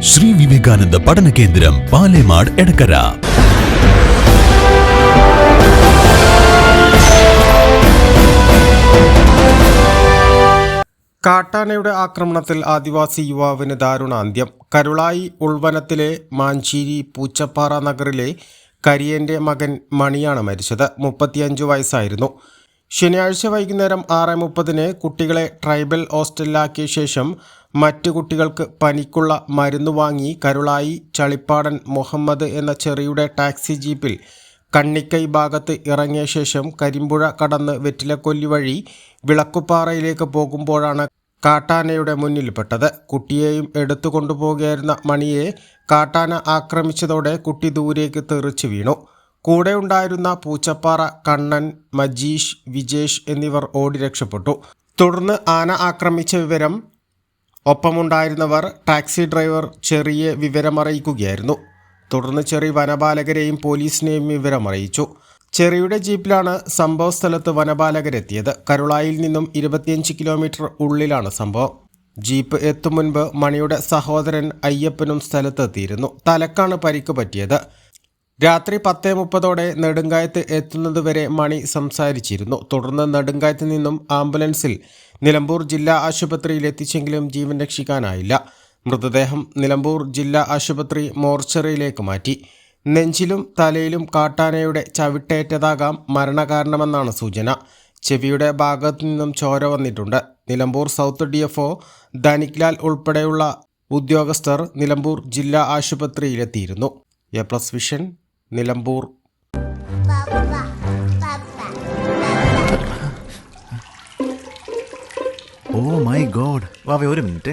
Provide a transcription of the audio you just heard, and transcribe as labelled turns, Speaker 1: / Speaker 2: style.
Speaker 1: Shri Vivekananda പഠന കേന്ദ്രം പാലേമാട് എടക്കര.
Speaker 2: കാട്ടാനയുടെ ആക്രമണത്തിൽ ആദിവാസി യുവാവിന് ദാരുണ അന്ത്യം. കരുളായി ഉൾവനത്തിലെ മാഞ്ചേരി പൂച്ചപ്പാറ നഗറിലെ കരിയന്റെ മകൻ മണിയാണ് മരിച്ചത്. മുപ്പത്തിയഞ്ച് വയസ്സായിരുന്നു. ശനിയാഴ്ച വൈകുന്നേരം ആറ് മുപ്പതിന് കുട്ടികളെ ട്രൈബൽ ഹോസ്റ്റലിലാക്കിയ ശേഷം മറ്റു കുട്ടികൾക്ക് പനിക്കുള്ള മരുന്ന് വാങ്ങി കരുളായി ചളിപ്പാടൻ മുഹമ്മദ് എന്ന ചെറിയുടെ ടാക്സി ജീപ്പിൽ കണ്ണിക്കൈ ഭാഗത്ത് ഇറങ്ങിയ ശേഷം കരിമ്പുഴ കടന്ന് വെറ്റിലക്കൊല്ലി വഴി വിളക്കുപാറയിലേക്ക് പോകുമ്പോഴാണ് കാട്ടാനയുടെ മുന്നിൽപ്പെട്ടത്. കുട്ടിയെയും എടുത്തു കൊണ്ടുപോകുകയായിരുന്ന മണിയെ കാട്ടാന ആക്രമിച്ചതോടെ കുട്ടി ദൂരേക്ക് തെറിച്ചു വീണു. കൂടെ ഉണ്ടായിരുന്ന പൂച്ചപ്പാറ കണ്ണൻ മജീഷ് വിജേഷ് എന്നിവർ ഓടി രക്ഷപ്പെട്ടു. തുടർന്ന് ആന ആക്രമിച്ച വിവരം ഒപ്പമുണ്ടായിരുന്നവർ ടാക്സി ഡ്രൈവർ ചെറിയെ വിവരമറിയിക്കുകയായിരുന്നു. തുടർന്ന് ചെറി വനപാലകരെയും പോലീസിനെയും വിവരമറിയിച്ചു. ചെറിയുടെ ജീപ്പിലാണ് സംഭവ സ്ഥലത്ത് വനപാലകരെത്തിയത്. കരുളായിൽ നിന്നും ഇരുപത്തിയഞ്ച് കിലോമീറ്റർ ഉള്ളിലാണ് സംഭവം. ജീപ്പ് എത്തും മുൻപ് മണിയുടെ സഹോദരൻ അയ്യപ്പനും സ്ഥലത്തെത്തിയിരുന്നു. തലക്കാണ് പരിക്ക് പറ്റിയത്. രാത്രി പത്തേ മുപ്പതോടെ നെടുങ്കായത്ത് എത്തുന്നതുവരെ മണി സംസാരിച്ചിരുന്നു. തുടർന്ന് നെടുങ്കായത്ത് നിന്നും ആംബുലൻസിൽ നിലമ്പൂർ ജില്ലാ ആശുപത്രിയിൽ എത്തിച്ചെങ്കിലും ജീവൻ രക്ഷിക്കാനായില്ല. മൃതദേഹം നിലമ്പൂർ ജില്ലാ ആശുപത്രി മോർച്ചറിയിലേക്ക് മാറ്റി. നെഞ്ചിലും തലയിലും കാട്ടാനയുടെ ചവിട്ടേറ്റതാകാം മരണകാരണമെന്നാണ് സൂചന. ചെവിയുടെ ഭാഗത്തു നിന്നും ചോര വന്നിട്ടുണ്ട്. Nilambur south D F O Dhaniklal ഉൾപ്പെടെയുള്ള ഉദ്യോഗസ്ഥർ നിലമ്പൂർ ജില്ലാ ആശുപത്രിയിലെത്തിയിരുന്നു. A plus vision Nilambur.
Speaker 3: Oh my god വാവേ ഒരു minute.